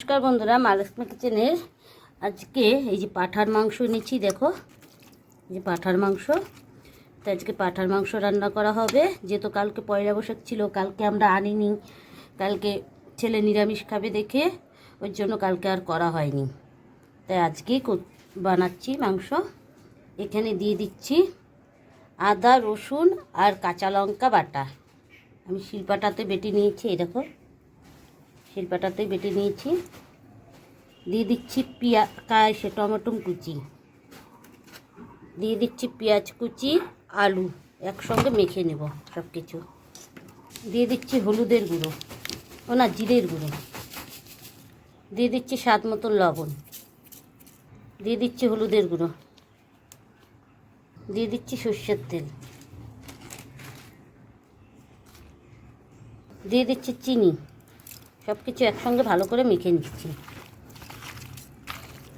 নমস্কার বন্ধুরা মালসমা কিচেনের আজকে এই যে পাঠার মাংস এনেছি, দেখো। এই যে পাঠার মাংস। তো আজকে পাঠার মাংস রান্না করা হবে। যেহেতু কালকে পয়লা বৈশাখ ছিল, কালকে আমরা আনিনি। কালকে ছেলে নিরামিষ খাবে দেখে ওই জন্য কালকে আর করা হয়নি। তাই আজকে বানাচ্ছি মাংস। এখানে দিয়ে দিচ্ছি আদা, রসুন আর কাঁচা লঙ্কা বাটা। আমি শিলপাটাতে বেটে নিয়েছি, এই দেখো। শিলপাটাতে বেটে নিয়েছি। দিয়ে দিচ্ছি পিয়া সে টমেটো কুচি। দিয়ে দিচ্ছি পেঁয়াজ কুচি, আলু একসঙ্গে মেখে নেব সব কিছু দিয়ে দিচ্ছি হলুদের গুঁড়ো, ও না, জিরের গুঁড়ো। দিয়ে দিচ্ছি স্বাদ মতন লবণ। দিয়ে দিচ্ছি হলুদের গুঁড়ো। দিয়ে দিচ্ছি সর্ষের তেল। দিয়ে দিচ্ছি চিনি। সব কিছু একসঙ্গে ভালো করে মেখে নিচ্ছি।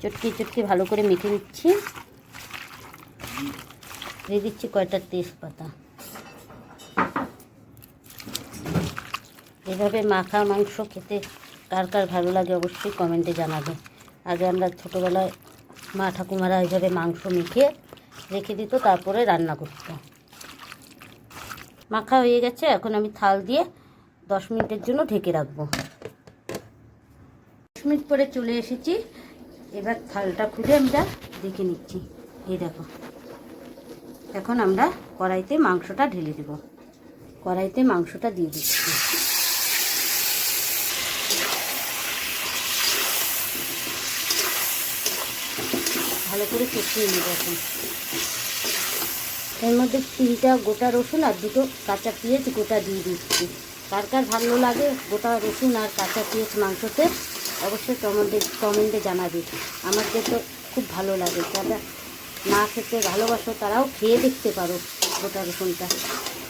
চটকি চটকি ভালো করে মেখে নিচ্ছি। দিয়ে দিচ্ছি কয়টা তেজপাতা। এভাবে মাখা মাংস খেতে কার কার ভালো লাগে অবশ্যই কমেন্টে জানাবে। আগে আমরা ছোটোবেলায় মা ঠাকুমারা এইভাবে মাংস মেখে রেখে দিত, তারপরে রান্না করতো। মাখা হয়ে গেছে, এখন আমি থাল দিয়ে দশ মিনিটের জন্য ঢেকে রাখব। মিনিট পরে চলে এসেছি। এবার থালটা খুলে আমরা দেখে নিচ্ছি। এই দেখো। এখন আমরা কড়াইতে মাংসটা ঢেলে দেব। কড়াইতে মাংসটা দিয়ে দিচ্ছি। ভালো করে কষিয়ে নেব এখন। এর মধ্যে তিনটা গোটা রসুন আর দুটো কাঁচা পেঁয়াজ গোটা দিয়ে দিচ্ছি। কার কার ভালো লাগে গোটা রসুন আর কাঁচা পেঁয়াজ মাংসতে অবশ্যই কমেন্টে কমেন্টে জানাবে। আমাদের তো খুব ভালো লাগে। যারা না খেতে ভালোবাসো, তারাও খেয়ে দেখতে পারো গোটা রসুনটা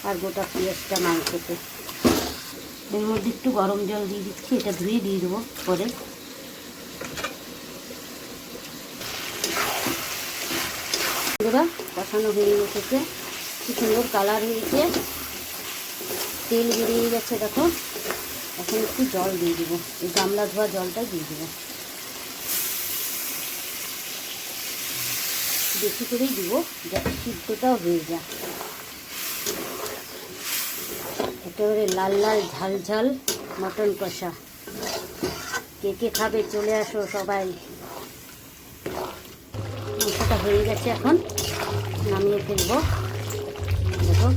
আর গোটা পেঁয়াজটা মাংসতে। এর মধ্যে একটু গরম জল দিয়ে দিচ্ছি, এটা ধুয়ে দিয়ে দেবো পরে। বন্ধুরা, কষানো হয়ে গেছে কি সুন্দর কালার হয়েছে। তেল বেরিয়ে গেছে, দেখো। এখন একটু জল দিয়ে দেবো। এই গামলা ধোয়া জলটা দিয়ে দেবো। বেশি করেই দিব, যাতে সিদ্ধটাও হয়ে যায়। একেবারে লাল লাল ঝাল ঝাল মটন কষা। কে কে খাবে চলে আসো সবাই। মাংসটা হয়ে গেছে এখন, নামিয়ে ফেলব। দেখো,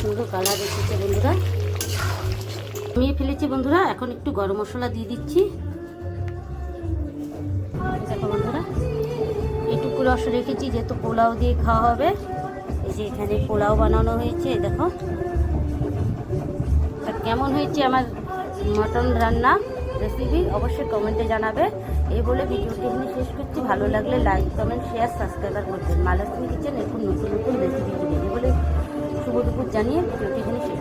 সুন্দর কালার এসেছে বন্ধুরা। নামিয়ে ফেলেছি বন্ধুরা, এখন একটু গরম মশলা দিয়ে দিচ্ছি। দেখো বন্ধুরা রস রেখেছি, যেহেতু পোলাও দিয়ে খাওয়া হবে। এই যে এখানে পোলাও বানানো হয়েছে, দেখো। কেমন হয়েছে আমার মটন রান্না রেসিপি অবশ্যই কমেন্টে জানাবে। এই বলে ভিডিওটি এখানে শেষ করছি। ভালো লাগলে লাইক কমেন্ট শেয়ার সাবস্ক্রাইবার করবেন। মালাসমি কিচেন এখন নতুন নতুন রেসিপি বলে শুভ দুপুর জানিয়ে ভিডিওটি এখানে শেষ